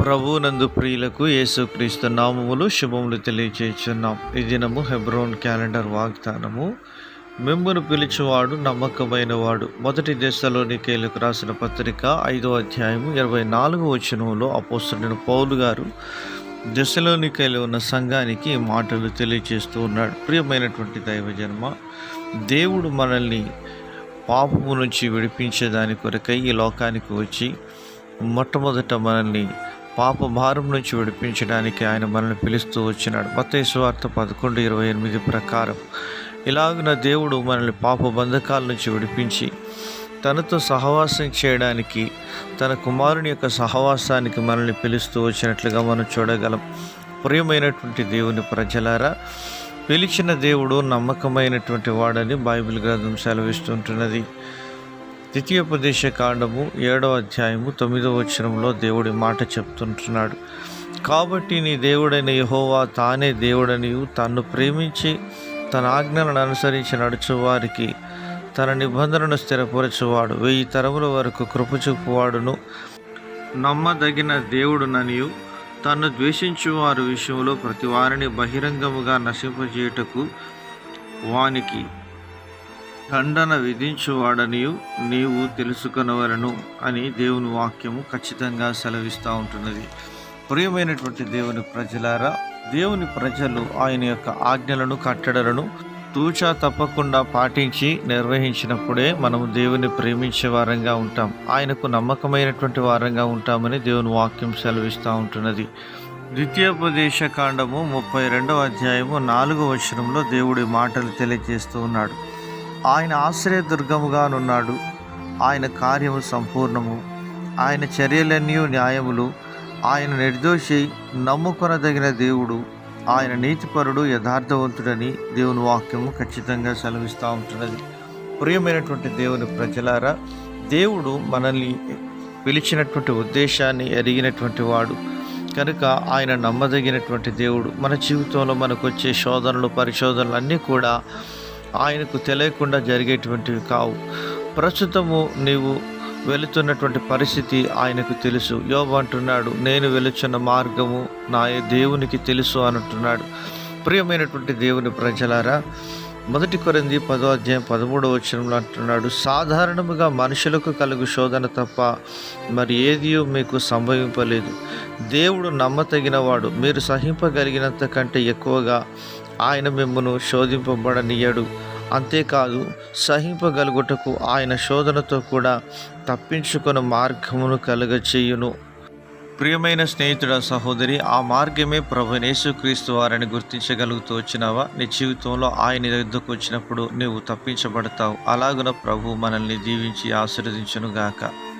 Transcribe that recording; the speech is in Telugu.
ప్రభునందు ప్రియులకు యేసుక్రీస్తు నామములు శుభములు తెలియచేస్తున్నాం. ఈ దినము హెబ్రోన్ క్యాలెండర్ వాగ్దానము. మిమ్మును పిలిచేవాడు నమ్మకమైన వాడు మొదటి దశలోనికేలకు రాసిన పత్రిక ఐదో అధ్యాయము ఇరవై నాలుగు వచనంలో అపోస్తుడైన పౌలు గారు దశలోనికైలో ఉన్న సంఘానికి ఈ మాటలు తెలియచేస్తూ ఉన్నాడు. ప్రియమైనటువంటి దైవ జన్మ దేవుడు మనల్ని పాపము నుంచి విడిపించేదాని కొరకై ఈ లోకానికి వచ్చి మొట్టమొదట మనల్ని పాప భారం నుంచి విడిపించడానికి ఆయన మనల్ని పిలుస్తూ వచ్చినాడు. మత్తయి పదకొండు ఇరవై ఎనిమిది ప్రకారం ఇలాగున దేవుడు మనల్ని పాప బంధకాల నుంచి విడిపించి తనతో సహవాసం చేయడానికి తన కుమారుని యొక్క సహవాసానికి మనల్ని పిలుస్తూ వచ్చినట్లుగా మనం చూడగలం. ప్రియమైనటువంటి దేవుని ప్రజలారా పిలిచిన దేవుడు నమ్మకమైనటువంటి వాడని బైబిల్ గ్రంథం సెలవిస్తుంటున్నది ద్వితీయోపదేశ కాండము ఏడవ అధ్యాయము తొమ్మిదవ వచనంలో దేవుడి మాట చెప్తుంటున్నాడు. కాబట్టి నీ దేవుడైన యహోవా తానే దేవుడనియు. తన్ను ప్రేమించి తన ఆజ్ఞలను అనుసరించి నడుచువారికి తన నిబంధనను స్థిరపరచువాడు. వెయ్యి తరముల వరకు కృప చూపువాడును నమ్మదగిన దేవుడుననియు. తన్ను ద్వేషించువారి విషయంలో ప్రతి వారిని బహిరంగముగా నశింపజేయటకు వానికి దండన విధించువాడనియు నీవు తెలుసుకొనవలను అని దేవుని వాక్యము ఖచ్చితంగా సెలవిస్తూ ఉంటున్నది. ప్రియమైనటువంటి దేవుని ప్రజలారా దేవుని ప్రజలు ఆయన యొక్క ఆజ్ఞలను కట్టడలను తూచా తప్పకుండా పాటించి నిర్వహించినప్పుడే మనము దేవుని ప్రేమించే వారంగా ఉంటాం. ఆయనకు నమ్మకమైనటువంటి వారంగా ఉంటామని దేవుని వాక్యం సెలవిస్తూ ఉంటున్నది. ద్వితీయోపదేశ కాండము ముప్పై రెండవ అధ్యాయము నాలుగవ వచనంలో దేవుడి మాటలు తెలియజేస్తూ ఉన్నాడు. ఆయన ఆశ్రయదుర్గముగానున్నాడు. ఆయన కార్యము సంపూర్ణము. ఆయన చర్యలన్నీ న్యాయములు. ఆయన నిర్దోషి నమ్ముకొనదగిన దేవుడు. ఆయన నీతిపరుడు యథార్థవంతుడని దేవుని వాక్యము ఖచ్చితంగా సెలవిస్తూ ఉంటున్నది. ప్రియమైనటువంటి దేవుని ప్రజలారా దేవుడు మనల్ని పిలిచినటువంటి ఉద్దేశాన్ని ఎరిగినటువంటి వాడు. కనుక ఆయన నమ్మదగినటువంటి దేవుడు. మన జీవితంలో మనకు వచ్చే శోధనలు పరిశోధనలు అన్నీ కూడా ఆయనకు తెలియకుండా జరిగేటువంటివి కావు. ప్రస్తుతము నీవు వెళుతున్నటువంటి పరిస్థితి ఆయనకు తెలుసు. యోబు అంటున్నాడు నేను వెళుచున్న మార్గము నా దేవునికి తెలుసు అంటున్నాడు. ప్రియమైనటువంటి దేవుని ప్రజలారా మొదటి కొరింది పదో అధ్యాయం పదమూడవ వచనంలో అంటున్నాడు సాధారణముగా మనుషులకు కలుగు శోధన తప్ప మరి ఏది మీకు సంభవింపలేదు. దేవుడు నమ్మతగినవాడు మీరు సహింపగలిగినంత కంటే ఎక్కువగా ఆయన మిమ్మను శోధింపబడనీయడు. అంతేకాదు సహింపగలుగుటకు ఆయన శోధనతో కూడా తప్పించుకున్న మార్గమును కలుగచేయును. ప్రియమైన స్నేహితుడ సహోదరి ఆ మార్గమే ప్రభు యేసుక్రీస్తు వారిని గుర్తించగలుగుతూ వచ్చినావా? నీ జీవితంలో ఆయన యుద్ధకు వచ్చినప్పుడు నీవు తప్పించబడతావు. అలాగున ప్రభు మనల్ని దీవించి ఆశీర్వదించునుగాక. గాక